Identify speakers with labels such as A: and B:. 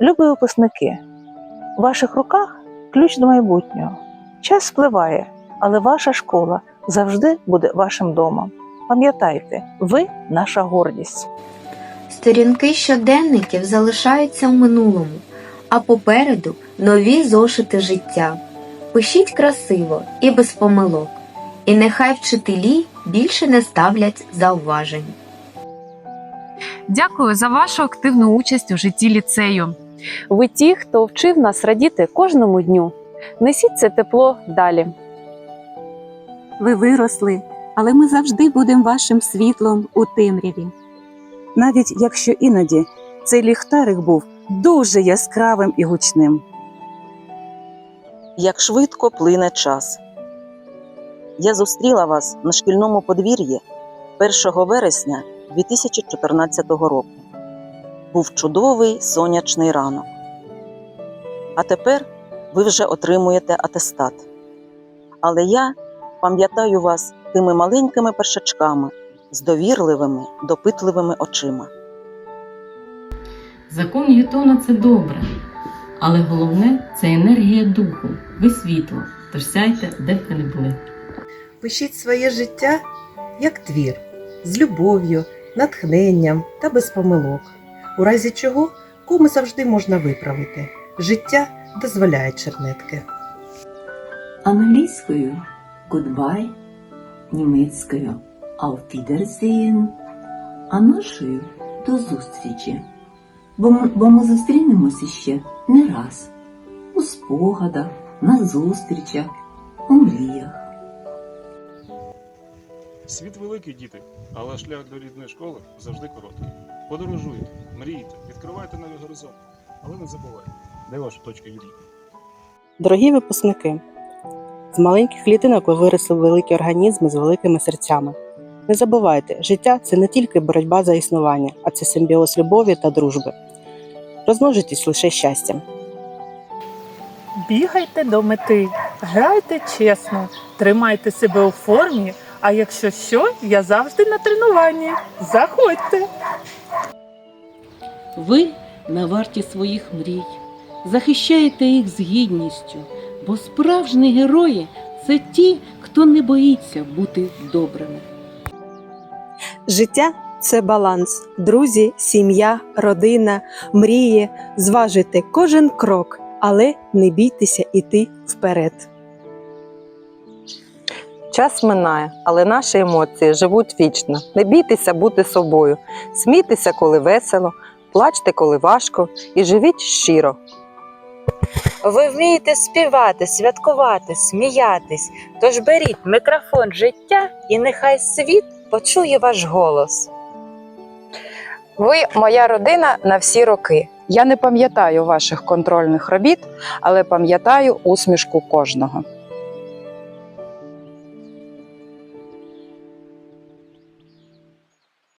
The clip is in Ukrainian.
A: Любі випускники, у ваших руках ключ до майбутнього. Час спливає, але ваша школа завжди буде вашим домом. Пам'ятайте, ви наша гордість.
B: Сторінки щоденників залишаються в минулому, а попереду нові зошити життя. Пишіть красиво і без помилок, і нехай вчителі більше не ставлять зауважень.
C: Дякую за вашу активну участь у житті ліцею.
D: Ви ті, хто вчив нас радіти кожному дню. Несіть це тепло далі.
E: Ви виросли, але ми завжди будемо вашим світлом у темряві.
F: навіть якщо іноді цей ліхтарик був дуже яскравим і гучним.
G: Як швидко плине час. Я зустріла вас на шкільному подвір'ї 1 вересня 2014 року. Був чудовий сонячний ранок. А тепер ви вже отримуєте атестат. Але я пам'ятаю вас тими маленькими першачками з довірливими, допитливими очима.
H: Закон Ньютона це добре, але головне це енергія духу, ви світло, тож сяйте, де б ви не були.
I: Пишіть своє життя як твір з любов'ю, натхненням та без помилок. У разі чого кому завжди можна виправити. Життя дозволяє чернетки.
J: Англійською goodbye, німецькою auf Wiedersehen, а нашою до зустрічі. Бо ми, бо ми зустрінемося ще не раз у спогадах, на зустрічах, у мріях.
K: Світ великий, діти, але шлях до рідної школи завжди короткий. Подорожуйте, мрійте, відкривайте нові горизонти, але не забувайте, де ваша точка мрії.
L: Дорогі випускники, з маленьких клітинок ви виросли великі організми з великими серцями. Не забувайте, життя це не тільки боротьба за існування, а це симбіоз любові та дружби. Розмножитесь лише щастям.
M: Бігайте до мети, грайте чесно, тримайте себе у формі. А якщо що, я завжди на тренуванні. Заходьте!
N: Ви на варті своїх мрій, захищаєте їх з гідністю, бо справжні герої це ті, хто не боїться бути добрими.
O: Життя це баланс, друзі, сім'я, родина, мрії. Зважуйте кожен крок, але не бійтеся іти вперед.
D: Час минає, але наші емоції живуть вічно. Не бійтеся бути собою. Смійтеся, коли весело, плачте, коли важко, і живіть щиро.
A: Ви вмієте співати, святкувати, сміятись. Тож беріть мікрофон життя, і нехай світ почує ваш голос.
D: Ви моя родина на всі роки. Я не пам'ятаю ваших контрольних робіт, але пам'ятаю усмішку кожного.